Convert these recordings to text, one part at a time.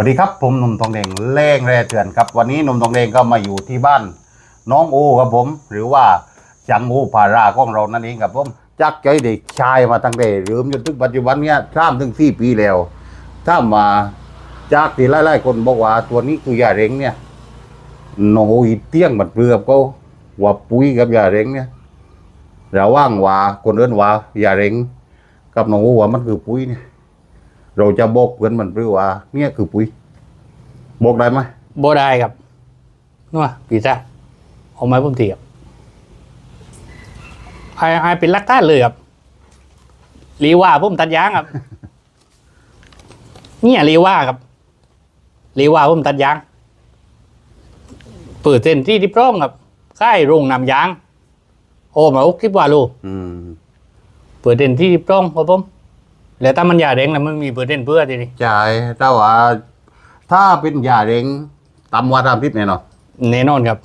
วัสดีครับผมหนุ่มทองแดงเล่งแร่เถื่อนครับวันนี้หนุ่มทองแดงก็มาอยู่ที่บ้าน น้องโอครับผม หรือว่าจังโอพาราของเรานั่นเองครับผมจักใจเด็กชายมาตั้งแต่เริ่มจนถึงปัจจุบันเนี้ยข้ามถึงสี่ปีแล้วถ้ามาจากที่หลายๆคนบอกว่าตัวนี้คือยาเร่งเนี่ยโนอีเตี้ยงบัดเปลือกก็ว่าปุ๋ยกับยาเร่งเนี่ยระว่างว่าคนเอื่นว่ายาเร่งกับน้องโอว่ามันคือปุ๋ยเนี่ย เราจะบอกเพื่อนมันหรือว่า เนี่ยคือปุ๋ย บอกได้ไหมโบได้ครับนัวปีซ่าเอาไม้ผมตีครับไอ้ไอ้เป็นลักท่านเลยครับรีว่าผมตัดยางครับ เนี่ยรีว่าครับรีว่าผมตัดยางเปิดเส้นที่ที่พร้อมครับค่ายโรงนำยาง โอ้มาอุกคิดว่าลูกอืมเปิดเส้นที่ที่พร้อมครับผม แล้วถ้ามันยาแดงแล้วมันมีเปิดเส้นเพื่อทีนี้จ่ายถ้าว่า ถ้าเป็นยาเร่งต่ำกว่าทำพิษแน่นอนแน่นอนครับ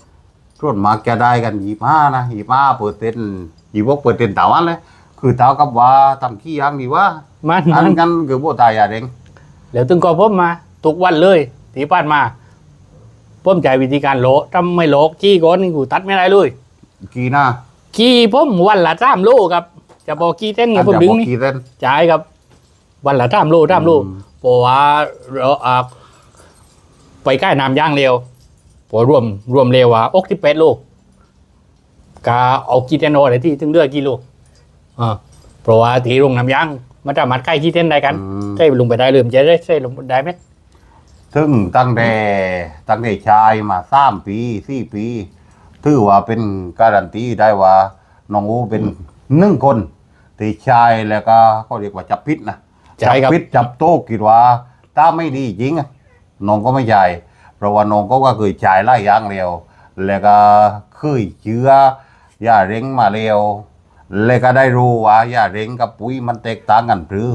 ส่วนมากจะได้กันยี่ห้านะยี่ห้าเปอร์เซ็นต์ยี่หกเปอร์เซ็นต์ต่าวันเลยคือเท่ากับว่าทำขี้ยางดีว่ามันอัมันนกันคือพวกตายยาเร่งแล้วถึงก็ผมมาทุกวันเลยที่ผ่านมาผมใช้วิธีการโหลถ้าไม่โหลขี้ก้อนนี่กูตัดไม่ได้เลยกี่หน้าขี้ผมวันละสามโลครับ จะบอกขี้เต้นไงอันผมจะดึบงอกนี่กี่เส้นจ่ายครับ วันละสามโลสามโลอืมเพราะว่าเราอ่าไปใกล้น้ำย่างเร็วพอรวมรวมเร็วว่าอกที่เป็ดโลกาเอาขี้เต้นโอะไรที่ถึงเลือกกี่โลอ่าเพราะว่าที่โรงน้ำย่างมันจะมัดใกล้ขี้เต้นได้กันอืมใช่ลงไปได้เริ่มจะได้ใช่ลงไปได้ไหมซึ่งตั้งแต่ตั้งแต่ชายมาสามปีสี่ปีถือว่าเป็นการันตีได้ว่าน้องอูเป็นหนึ่งคนที่ชายแล้วก็เขาเรียกว่าจับพิษนะ ใช่จัครับพิษจับโต๊ะคิดว่า ถ้าไม่ดีจริงอะน้องก็ไม่ใช่เพราะว่าน้องก็ก็เคยจ่ายไล่อยางเร็วแล้วก็เคยเชื้อยาเร่งมาเร็วแล้วก็ได้รู้ว่ายาเร่งกับปุ๋ยมันแตกต่างกันหรือ